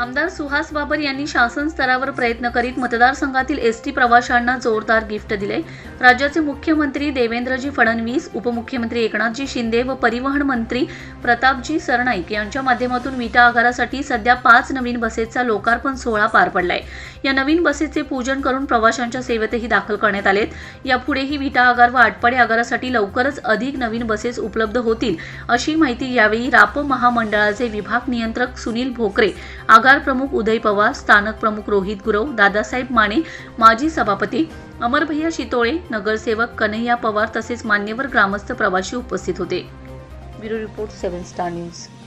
आमदार सुहास बाबर यांनी शासन स्तरावर प्रयत्न करीत मतदारसंघातील एस टी प्रवाशांना जोरदार गिफ्ट दिले. राज्याचे मुख्यमंत्री देवेंद्रजी फडणवीस उपमुख्यमंत्री एकनाथजी शिंदे व परिवहन मंत्री प्रतापजी सरनाईक यांच्या माध्यमातून विटा आगारासाठी सध्या पाच नवीन बसेसचा लोकार्पण सोहळा पार पडलाय. या नवीन बसेसचे पूजन करून प्रवाशांच्या सेवेतही दाखल करण्यात आलेत. यापुढेही विटा आगार व आटपाडी आगारासाठी लवकरच अधिक नवीन बसेस उपलब्ध होतील अशी माहिती यावेळी राप महामंडळाचे विभाग नियंत्रक सुनील भोकरे आगार प्रमुख उदय पवार स्थानक प्रमुख रोहित गुरव दादासाहेब माने माजी सभापती अमरभैया शितोळे नगरसेवक कन्हैया पवार तसेच मान्यवर ग्रामस्थ प्रवासी उपस्थित होते. Bureau report seven star news.